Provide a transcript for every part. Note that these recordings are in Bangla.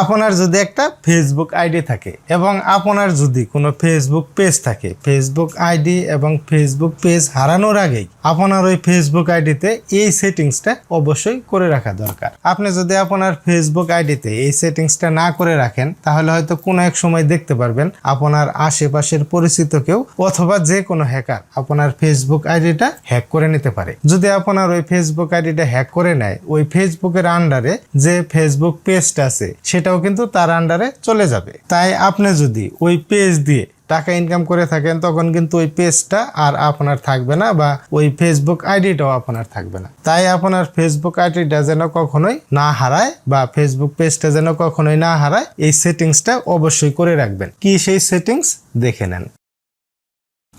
আপনার যদি একটা ফেসবুক আইডি থাকে এবং আপনার যদি কোনো ফেসবুক পেজ থাকে ফেসবুক আইডি এবং ফেসবুক পেজ হারানোর আগেই আপনার ওই ফেসবুক আইডিতে এই সেটিংসটা অবশ্যই করে রাখা দরকার। আপনি যদি আপনার ফেসবুক আইডিতে এই সেটিংসটা না করে রাখেন, তাহলে হয়তো কোনো এক সময় দেখতে পারবেন আপনার আশেপাশের পরিচিত কেউ অথবা যে কোনো হ্যাকার আপনার ফেসবুক আইডিটা হ্যাক করে নিতে পারে। যদি আপনার ওই ফেসবুক আইডিটা হ্যাক করে নেয়, ওই ফেসবুকের আন্ডারে যে ফেসবুক পেজটা আছে সেটাও কিন্তু তার আন্ডারে চলে যাবে। তাই আপনি যদি ওই পেজ দিয়ে টাকা ইনকাম করে থাকেন, তখন কিন্তু ওই পেজটা আর আপনার থাকবে না বা ওই ফেসবুক আইডিটাও আপনার থাকবে না। তাই আপনার ফেসবুক আইডিটা যেন কখনোই না হারায় বা ফেসবুক পেজটা যেন কখনোই না হারায়, এই সেটিংসটা অবশ্যই করে রাখবেন। কি সেই সেটিংস দেখে নেন।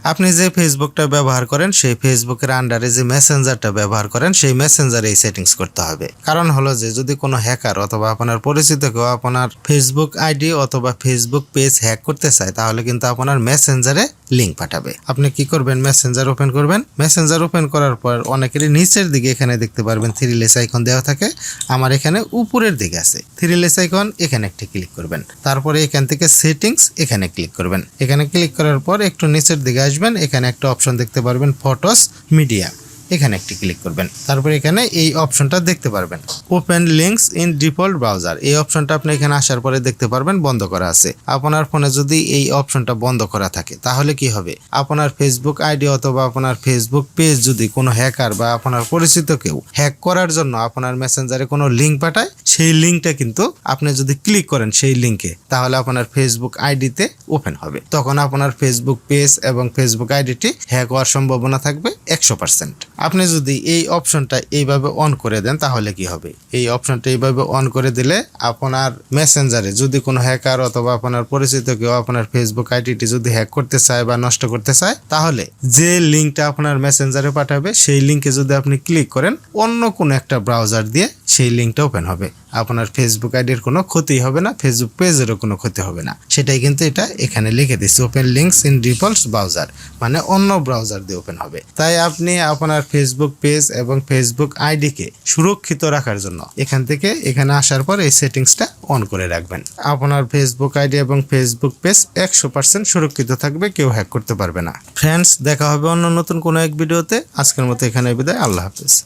আপনি যে ফেসবুকটা ব্যবহার করেন, সেই ফেসবুকের আন্ডারে যে মেসেঞ্জারটা ব্যবহার করেন, সেই মেসেঞ্জারে এই সেটিংস করতে হবে। কারণ হলো যে, যদি কোনো হ্যাকার অথবা আপনার পরিচিত কেউ আপনার ফেসবুক আইডি অথবা ফেসবুক পেজ হ্যাক করতে চায়, তাহলে কিন্তু আপনার মেসেঞ্জারে লিঙ্ক পাঠাবে। আপনি কি করবেন? মেসেঞ্জার ওপেন করবেন। মেসেঞ্জার ওপেন করার পর অনেকেরই নিচের দিকে এখানে দেখতে পারবেন থ্রি লেস আইকন দেওয়া থাকে। আমার এখানে উপরের দিকে আছে। থ্রি লেস আইকন এখানে একটি ক্লিক করবেন। তারপরে এখান থেকে সেটিংস এখানে ক্লিক করবেন। এখানে ক্লিক করার পর একটু নিচের দিকে আসবেন। এখানে একটা অপশন দেখতে পারবেন ফটোস মিডিয়া এখানে একটি ক্লিক করবেন। তারপর এখানে এই অপশনটা দেখতে পারবেন। Open links in default browser এই অপশনটা আপনি এখানে আসার পরে দেখতে পারবেন, বন্ধ করা আছে। আপনার ফোনে যদি এই অপশনটা বন্ধ করা থাকে, তাহলে কি হবে? আপনার ফেসবুক আইডি অথবা আপনার ফেসবুক পেজ যদি কোনো হ্যাকার বা আপনার পরিচিত কেউ হ্যাক করার জন্য আপনার মেসেঞ্জারে কোনো লিঙ্ক পাঠায়, সেই লিঙ্কটা কিন্তু আপনি যদি ক্লিক করেন সেই লিঙ্কে তাহলে আপনার ফেসবুক আইডিতে ওপেন হবে। তখন আপনার ফেসবুক পেজ এবং ফেসবুক আইডিটি হ্যাক হওয়ার সম্ভাবনা থাকবে একশো পার্সেন্ট আপনি যদি এই অপশনটা এইভাবে অন করে দেন, তাহলে কি হবে? এই অপশনটা এইভাবে অন করে দিলে আপনার মেসেঞ্জারে যদি কোনো হ্যাকার অথবা আপনার পরিচিত কেউ আপনার ফেসবুক আইডিটি যদি হ্যাক করতে চায় বা নষ্ট করতে চায়, তাহলে যে লিঙ্কটা আপনার মেসেঞ্জারে পাঠাবে, সেই লিঙ্কে যদি আপনি ক্লিক করেন, অন্য কোনো একটা ব্রাউজার দিয়ে সেই লিঙ্কটা ওপেন হবে। আপনার ফেসবুক আইডির কোনো ক্ষতি হবে না ফেসবুক পেজেরও কোনো ক্ষতি হবে না। সেটাই কিন্তু এটা এখানে লিখে দিচ্ছে open links in default browser মানে অন্য ব্রাউজার দিয়ে ওপেন হবে। তাই আপনি আপনার ফেসবুক পেজ এবং ফেসবুক আইডিকে সুরক্ষিত রাখার জন্য এখান থেকে এখানে আসার পর এই সেটিংসটা অন করে রাখবেন। আপনার ফেসবুক আইডি এবং ফেসবুক পেজ একশো পার্সেন্ট সুরক্ষিত থাকবে, কেউ হ্যাক করতে পারবে না। ফ্রেন্ডস দেখা হবে অন্য নতুন কোনো এক ভিডিওতে আজকের মতো এখানে বিদায়, আল্লাহ হাফেজ।